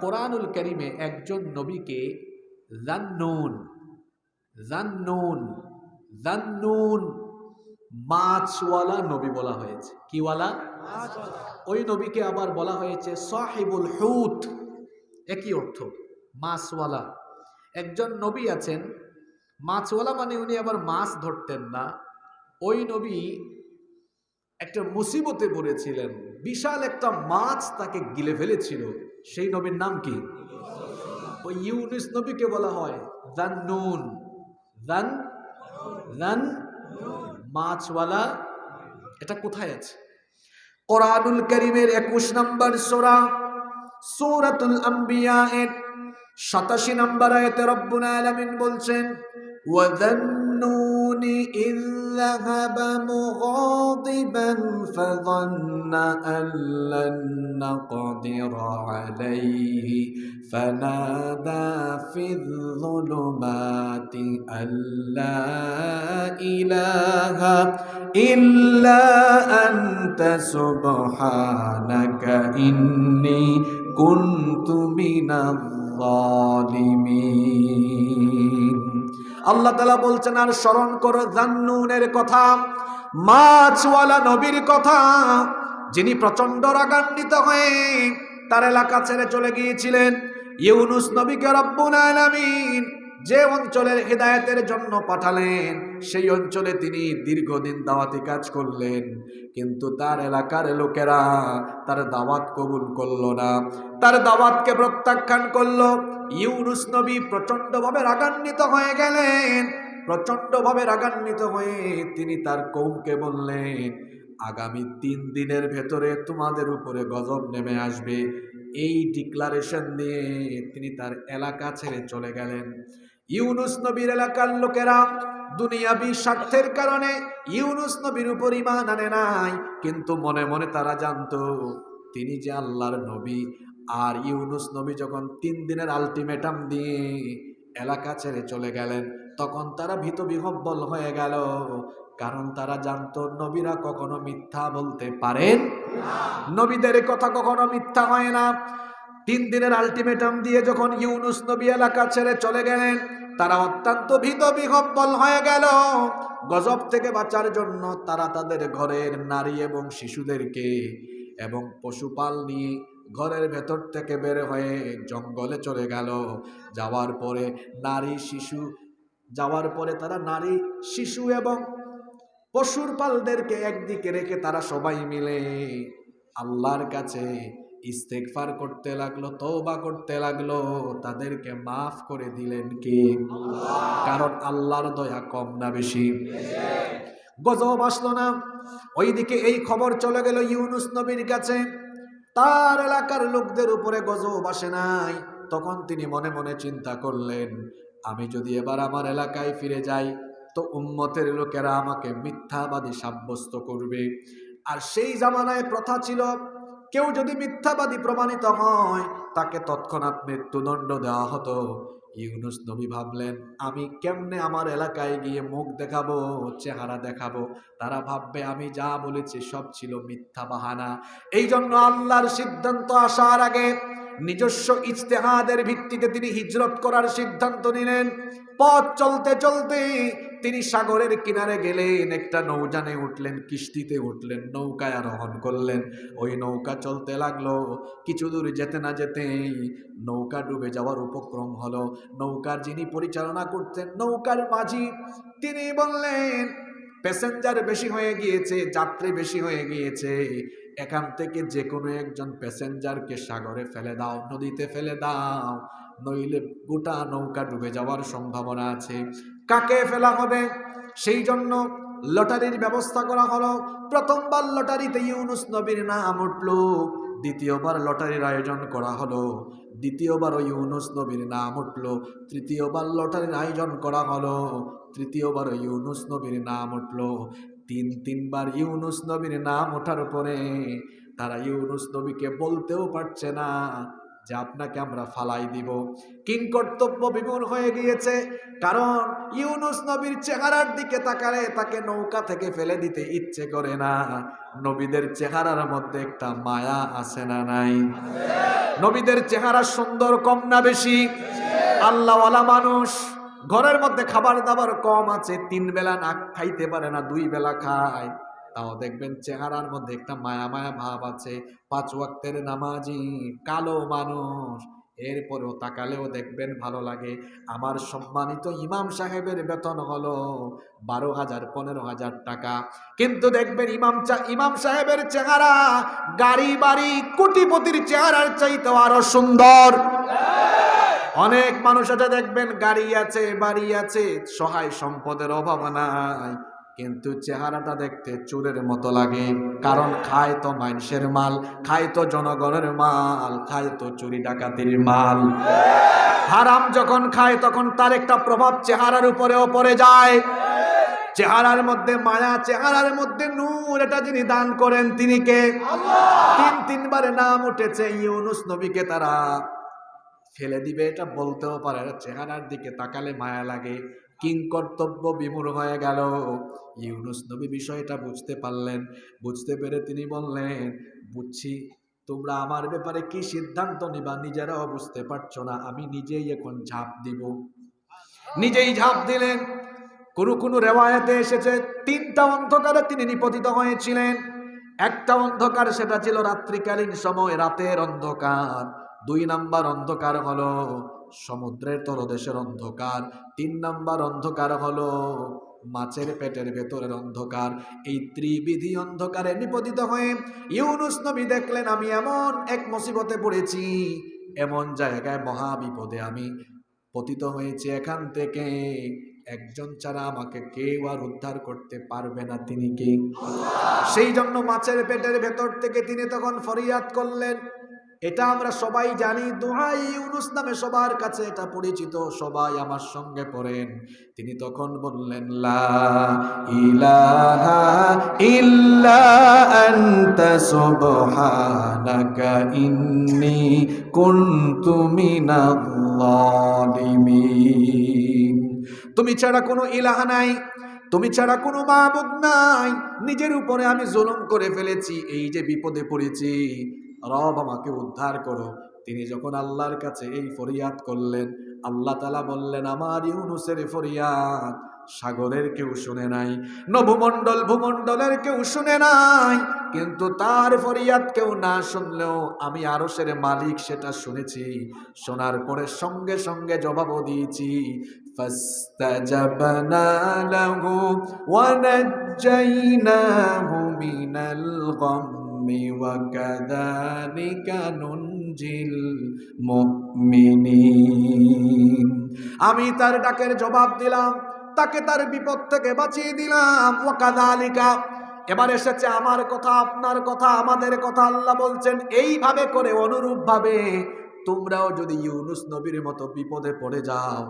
কোরআনুল করিমে একজন নবীকে জান্নুন জান্নুন জান্নুন মাছওয়ালা নবী বলা হয়েছে। কিওয়ালা? ওই নবীকে আবার বলা হয়েছে সাহিবুল হুত। একই অর্থ মাছওয়ালা। একজন নবী আছেন মাছওয়ালা মানে উনি আবার মাছ ধরতেন না। ওই নবী একটা মুসিবতে পড়েছিলেন বিশাল একটা মাছ তাকে গিলে ফেলেছিল। সেই নবীর নাম কি? ওই ইউনিস নবীকে বলা হয় জান নুন। জান? জান? মাছওয়ালা? এটা কোথায় আছে? কোরআনুল করিমের একুশ নম্বর সোরা, সৌরাতুল আম্বিয়া এর সাতাশি নম্বর আয়তে রব্বুল আলমিন বলছেন, ওয়া ওয়াদান্নুন إذ ذهب مغاضبا فظن أن لن نقدر عليه. فنادى في الظلمات أن لا إله إلا أنت سبحانك إني كنت من الظالمين. আল্লাহ তালা বলছেন, আর স্মরণ করো জান্নুনের কথা, মাছওয়ালা নবীর কথা। যিনি প্রচণ্ড রাগান্বিত হয়ে তার এলাকা ছেড়ে চলে গিয়েছিলেন, ইউনুস নবীকে রব্বুল যে অঞ্চলের হেদায়েতের জন্য পাঠালেন, সেই অঞ্চলে তিনি দীর্ঘদিন দাওয়াতি কাজ করলেন। কিন্তু তার এলাকার লোকেরা তার দাওয়াত কবুল করল না। তার দাওয়াতকে প্রত্যাখ্যান করল। ইউনুস নবী প্রচণ্ডভাবে রাগান্বিত হয়ে গেলেন। প্রচণ্ডভাবে রাগান্বিত হয়ে তিনি তার কৌমকে বললেন, আগামী তিন দিনের ভেতরে তোমাদের উপরে গজব নেমে আসবে। এই ডিক্লারেশন দিয়ে তিনি তার এলাকা ছেড়ে চলে গেলেন। ইউনুস নবীর এলাকার লোকেরা দুনিয়াবি স্বার্থের কারণে ইউনুস নবীর উপর ইমান আনে নাই, কিন্তু মনে মনে তারা জানতো, তিনি যে আল্লাহর নবী আর ইউনুস নবী যখন তিন দিনের আলটিমেটাম দিয়ে এলাকা ছেড়ে চলে গেলেন, তখন তারা ভীত বিহব্বল হয়ে গেল। কারণ তারা জানত নবীরা কখনো মিথ্যা বলতে পারেন নবীদের কথা কখনো মিথ্যা হয় না। তিন দিনের আলটিমেটাম দিয়ে যখন ইউনুস নবী এলাকা ছেড়ে চলে গেলেন, তারা অত্যন্ত ভীত বিহব্বল হয়ে গেল। গজব থেকে বাঁচার জন্য তারা তাদের ঘরের নারী এবং শিশুদেরকে এবং পশুপাল নিয়ে ঘরের ভেতর থেকে বের হয়ে জঙ্গলে চলে গেল। যাওয়ার পরে নারী শিশু যাওয়ার পরে তারা নারী শিশু এবং পশুর পালদেরকে একদিকে রেখে তারা সবাই মিলে আল্লাহর কাছে ইস্তেকফার করতে লাগল তওবা করতে লাগল। তাদেরকে মাফ করে দিলেন কি? কারণ আল্লাহর দয়া কম না বেশি। গজব আসলো না। ওইদিকে এই খবর চলে গেল ইউনুস নবীর কাছে। তার এলাকার লোকদের উপরে গজব আসে নাই। তখন তিনি মনে মনে চিন্তা করলেন, আমি যদি এবার আমার এলাকায় ফিরে যাই, তো উম্মতের লোকেরা আমাকে মিথ্যাবাদী সাব্যস্ত করবে। আর সেই জামানায় প্রথা ছিল, কেউ যদি মিথ্যাবাদী প্রমাণিত হয়, তাকে তৎক্ষণাৎ মৃত্যুদণ্ড দেওয়া হতো। ইউনুস নবী ভাবলেন, আমি কেমনে আমার এলাকায় গিয়ে মুখ দেখাবো, চেহারা দেখাবো? তারা ভাববে, আমি যা বলেছি সব ছিল মিথ্যা বাহানা। এই জন্য আল্লাহর সিদ্ধান্ত আসার আগে নিজস্ব ইজতেহাদের ভিত্তিতে তিনি হিজরত করার সিদ্ধান্ত নিলেন। পথ চলতে চলতে তিনি সাগরের কিনারে গেলেন, একটা নৌজানে উঠলেন, কিস্তিতে উঠলেন, নৌকায় আরোহণ করলেন। ওই নৌকা চলতে লাগল, কিছু দূর যেতে না যেতেই নৌকা ডুবে যাওয়ার উপক্রম হলো। নৌকার যিনি পরিচালনা করতেন, নৌকার মাঝি, তিনি বললেন প্যাসেঞ্জার বেশি হয়ে গিয়েছে, যাত্রী বেশি হয়ে গিয়েছে এখান থেকে যে কোনো একজন প্যাসেঞ্জারকে সাগরে ফেলে দাও, নদীতে ফেলে দাও, নইলে গোটা নৌকা ডুবে যাওয়ার সম্ভাবনা আছে। কাকে ফেলা হবে? সেই জন্য লটারির ব্যবস্থা করা হলো। প্রথমবার লটারিতে ইউনুস নবীর নাম উঠল, দ্বিতীয়বার লটারির আয়োজন করা হলো। দ্বিতীয়বার ওই ইউনুস নবীর নাম উঠল, তৃতীয়বার লটারির আয়োজন করা হলো। তৃতীয়বার ইউনুস নবীর নাম উঠল। তিন, তিনবার ইউনুস নবীর নাম ওঠার পরে তারা ইউনুস নবীকে বলতেও পারছে না যে আপনাকে আমরা ফালাই দিব। কিং কর্তব্য বিমূল হয়ে গিয়েছে, কারণ ইউনুস নবীর চেহারার দিকে তাকালে তাকে নৌকা থেকে ফেলে দিতে ইচ্ছে করে না। নবীদের চেহারার মধ্যে একটা মায়া আছে না নাই? নবীদের চেহারা সুন্দর, কম না বেশি? আল্লাহওয়ালা মানুষ। ঘরের মধ্যে খাবার দাবার কম আছে, তিন বেলা না খাইতে পারে না, দুই বেলা খায়। তাও দেখবেন চেহারার মধ্যে একটা মায়া মায়া ভাব আছে। পাঁচ ওয়াক্তের নামাজি, কালো মানুষ। এরপরেও তাকালেও দেখবেন ভালো লাগে। আমার সম্মানিত ইমাম সাহেবের বেতন হলো বারো হাজার, পনেরো হাজার টাকা। কিন্তু দেখবেন ইমাম ইমাম সাহেবের চেহারা গাড়ি বাড়ি, কোটিপতির চেহারার চাইতে আরও সুন্দর। অনেক মানুষ আছে, দেখবেন গাড়ি আছে, বাড়ি আছে, সহায় সম্পদের অভাব নাই, কিন্তু চেহারাটা দেখতে চুরের মতো লাগে, কারণ খায় তো মানুষের মাল, খায় তো জনগণের মাল, খায় তো চুরি ডাকাতির মাল। হারাম যখন খায়, তখন তার একটা প্রভাব চেহারার উপরেও পড়ে যায়। চেহারার মধ্যে মায়া, চেহারার মধ্যে নূর, এটা যিনি দান করেন, তিনি কে? তিন তিনবারে নাম উঠেছে, ইউনুস নবীকে তারা ফেলে দিবে, এটা বলতেও পারে। চেহারার দিকে তাকালে মায়া লাগে। কিং কর্তব্য বিমূর হয়ে গেল। ইউনুস নবী বিষয়টা বুঝতে পারলেন। বুঝতে পেরে তিনি বললেন, বুঝছি। তোমরা আমার ব্যাপারে কি সিদ্ধান্ত নিবা নিজেরাও বুঝতে পারছ না। আমি নিজেই এখন ঝাঁপ দিব। নিজেই ঝাঁপ দিলেন। কোনো কোনো রেওয়ায়তে এসেছে, তিনটা অন্ধকারে তিনি নিপতিত হয়েছিলেন। একটা অন্ধকার, সেটা ছিল রাত্রিকালীন সময়, রাতের অন্ধকার। দুই নাম্বার অন্ধকার হলো সমুদ্রের তলদেশের অন্ধকার। তিন নাম্বার অন্ধকার হলো মাছের পেটের ভেতরের অন্ধকার। এই ত্রিবিধি অন্ধকারে নিপতিত হয়ে ইউনুস নবী দেখলেন, আমি এমন এক মুসিবতে পড়েছি, এমন জায়গায় মহা বিপদে আমি পতিত হয়েছি। এখান থেকে একজন ছাড়া আমাকে কেউ আর উদ্ধার করতে পারবে না। তিনি কে? সেই জন্য মাছের পেটের ভেতর থেকে তিনি তখন ফরিয়াদ করলেন এটা আমরা সবাই জানি, দোহাই ইউনুস নামে সবার কাছে এটা পরিচিত, সবাই আমার সঙ্গে পড়েন। তিনি তখন বললেন, লা ইলাহা ইল্লা আনতা সুবহানাকা ইন্নী কুনতু মিনাল তুমি ছাড়া কোনো ইলাহা নাই, তুমি ছাড়া কোনো মাবুদ নাই। নিজের উপরে আমি জুলুম করে ফেলেছি, এই যে বিপদে পড়েছি। রব আমাকে উদ্ধার করো তিনি যখন আল্লাহর কাছে এই ফরিয়াদ করলেন আল্লাহ তালা বললেন আমার ইউনুসের ফরিয়াদ সাগরের কেউ শুনে নাই নভুমণ্ডল ভূমণ্ডলের কেউ শুনে নাই কিন্তু তার ফরিয়াদ কেউ না শুনলেও আমি আরসের মালিক সেটা শুনেছি শোনার পরে সঙ্গে সঙ্গে জবাবও দিয়েছি فاستجبنا له ونجيناه من الغم وكذلك ننجي المؤمنين আমি তার ডাকের জবাব দিলাম তাকে তার বিপদ থেকে বাঁচিয়ে দিলাম ওয়াকাদালিকা এবার এসেছে আমার কথা আপনার কথা আমাদের কথা আল্লাহ বলছেন এইভাবে করে অনুরূপ ভাবে তোমরাও যদি ইউনুস নবীর মতো বিপদে পড়ে যাও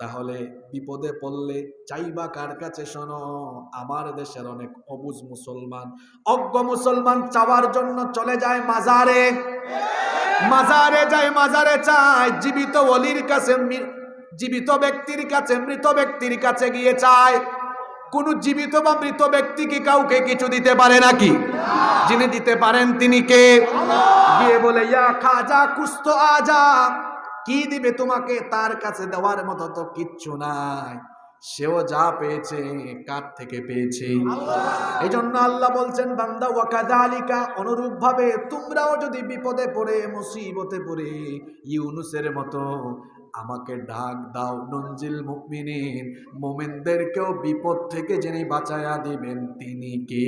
তাহলে বিপদে পড়লে চাইবা কার কাছে শোনো? আমার দেশের অনেক অবুজ মুসলমান। অজ্ঞ মুসলমান চাওয়ার জন্য চলে যায় মাজারে। মাজারে যায়, মাজারে চায়। জীবিত অলির কাছে জীবিত ব্যক্তির কাছে, মৃত ব্যক্তির কাছে গিয়ে চায়। কোন জীবিত বা মৃত ব্যক্তি কি কাউকে কিছু দিতে পারে নাকি? যিনি দিতে পারেন তিনি কে? গিয়ে বলে, ইয়া খাজা কুস্ত আজা। কি দিবে তোমাকে? তার কাছে দেওয়ার মতো তো কিচ্ছু নাই। সেও যা পেয়েছে কার থেকে পেয়েছে? এই জন্য আল্লাহ বলছেন বান্দা ওয়াকাদালিকা অনুরূপ ভাবে তোমরাও যদি বিপদে পড়ে মুসিবতে পড়ে ইউনুসের মতো আমাকে ডাক দাও নঞ্জিল মুকমিনিন মোমেনদেরকেও বিপদ থেকে যিনি বাঁচায়া দিবেন তিনি কে?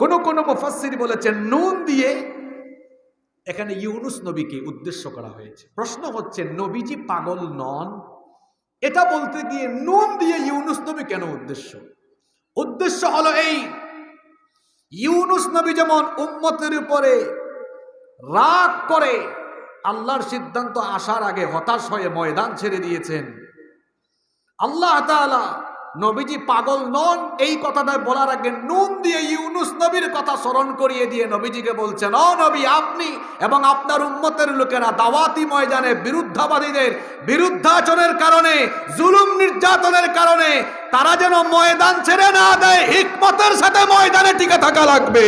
কোন কোন মুফাসসির বলেছেন নুন দিয়ে এখানে ইউনুস নবীকে উদ্দেশ্য করা হয়েছে। প্রশ্ন হচ্ছে, নবীজি পাগল নন? এটা বলতে গিয়ে নুন দিয়ে ইউনুস নবী কেন উদ্দেশ্য? উদ্দেশ্য হলো এই, ইউনুস নবী যেমন উম্মতের উপরে রাগ করে আল্লাহর সিদ্ধান্ত আসার আগে হতাশ হয়ে ময়দান ছেড়ে দিয়েছেন, আল্লাহ তাআলা নবীজি পাগল নন, এই কথাটা বলার আগে নুন দিয়ে ইউনুস নবীর কথা স্মরণ করিয়ে দিয়ে নবীজিকে বলছেন, ও নবী, আপনি এবং আপনার উম্মতের লোকেরা দাওয়াতি ময়দানে বিরুদ্ধাবাদীদের বিরুদ্ধাচরণের কারণে, জুলুম নির্যাতনের কারণে, তারা যেন ময়দান ছেড়ে না দেয়, হিকমতের সাথে ময়দানে টিকে থাকা লাগবে।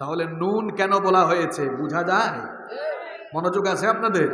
তাহলে নুন কেন বলা হয়েছে, বোঝা যায়? মনোযোগ আছে আপনাদের?